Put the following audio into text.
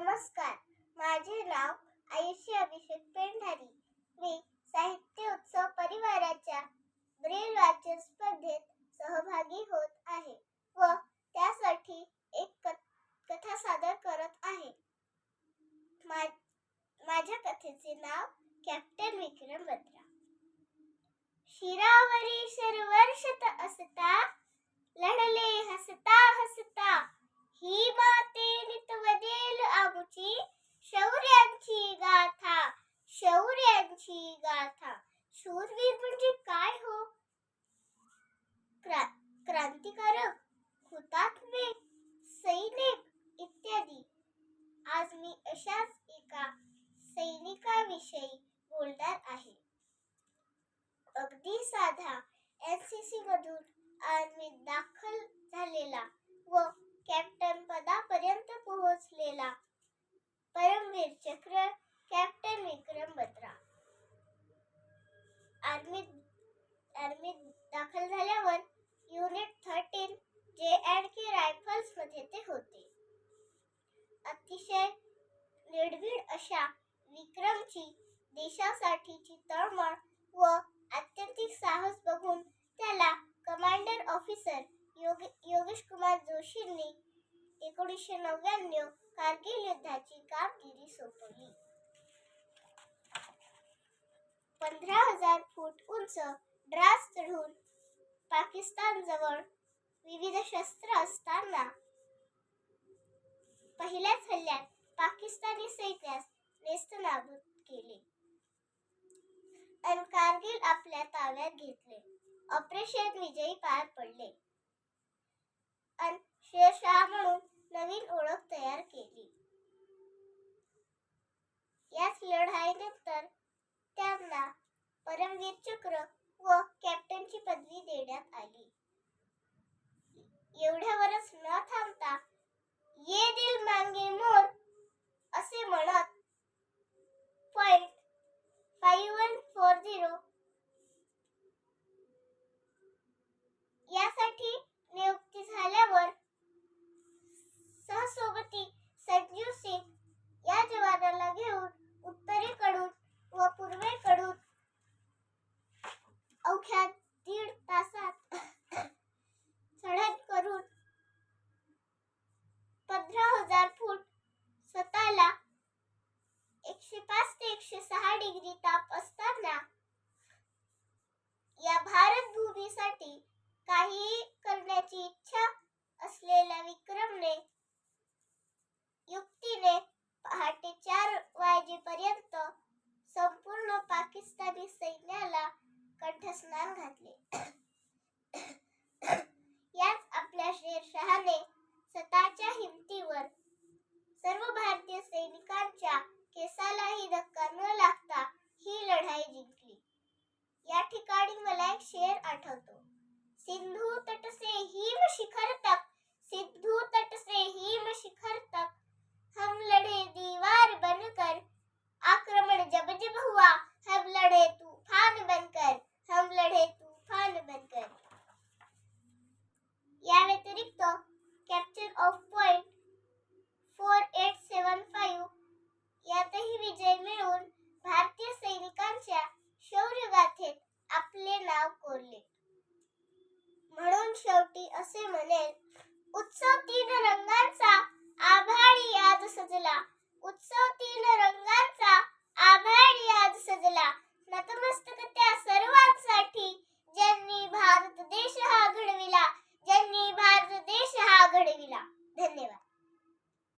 नमस्कार. माझे नाव आयुष्य अभिषेक पेंढारी. मी साहित्य उत्सव परिवाराच्या ब्रेल वाचन स्पर्धेत सहभागी होत आहे व त्यासाठी एक क- कथा सादर करत आहे. मा- माझ्या कथेचे नाव कॅप्टन विक्रम बत्रा शिरावरी शौर्यांची गाथा शौर्यांची गाथा. शूरवीर म्हणजे काय हो? क्रा- क्रांतिकारक हुतात्मे सैनिक इत्यादी. आज मी अशाच एका सैनिकाविषयी बोलणार आहे. अगदी साधा एनसीसी मधून आज मी देशासाठीची तळमळ व आत्यंतिक साहस बघून त्याला कमांडर ऑफिसर योग योगेश कुमार जोशींनी एकोणीसशे नव्याण्णव कारगिल युद्धाची कामगिरी सोपवली. पंधरा हजार फूट उंच ड्रास चढून पाकिस्तान जवळ विविध शस्त्र असताना पहिल्याच हल्ल्यात पाकिस्तानी सैन्यास नेस्तनाबूत केले. आणि कारगिल आपल्या ताब्यात घेतले. ऑपरेशन विजयी पार पडले. आणि शेरशाह म्हणून नवीन ओळख तयार केली. याच लढाईनंतर त्यांना परमवीर चक्र एकशे डिग्री ताप असताना या भारत भूमीसाठी काहीही करण्याची इच्छा असलेल्या विक्रमने युक्तीने पहाटे चार वाजेपर्यंत संपूर्ण पाकिस्तानी सैन्याला कंठस्नान घातले. शेर आठवतो. सिंधू तटसे हिम शिखर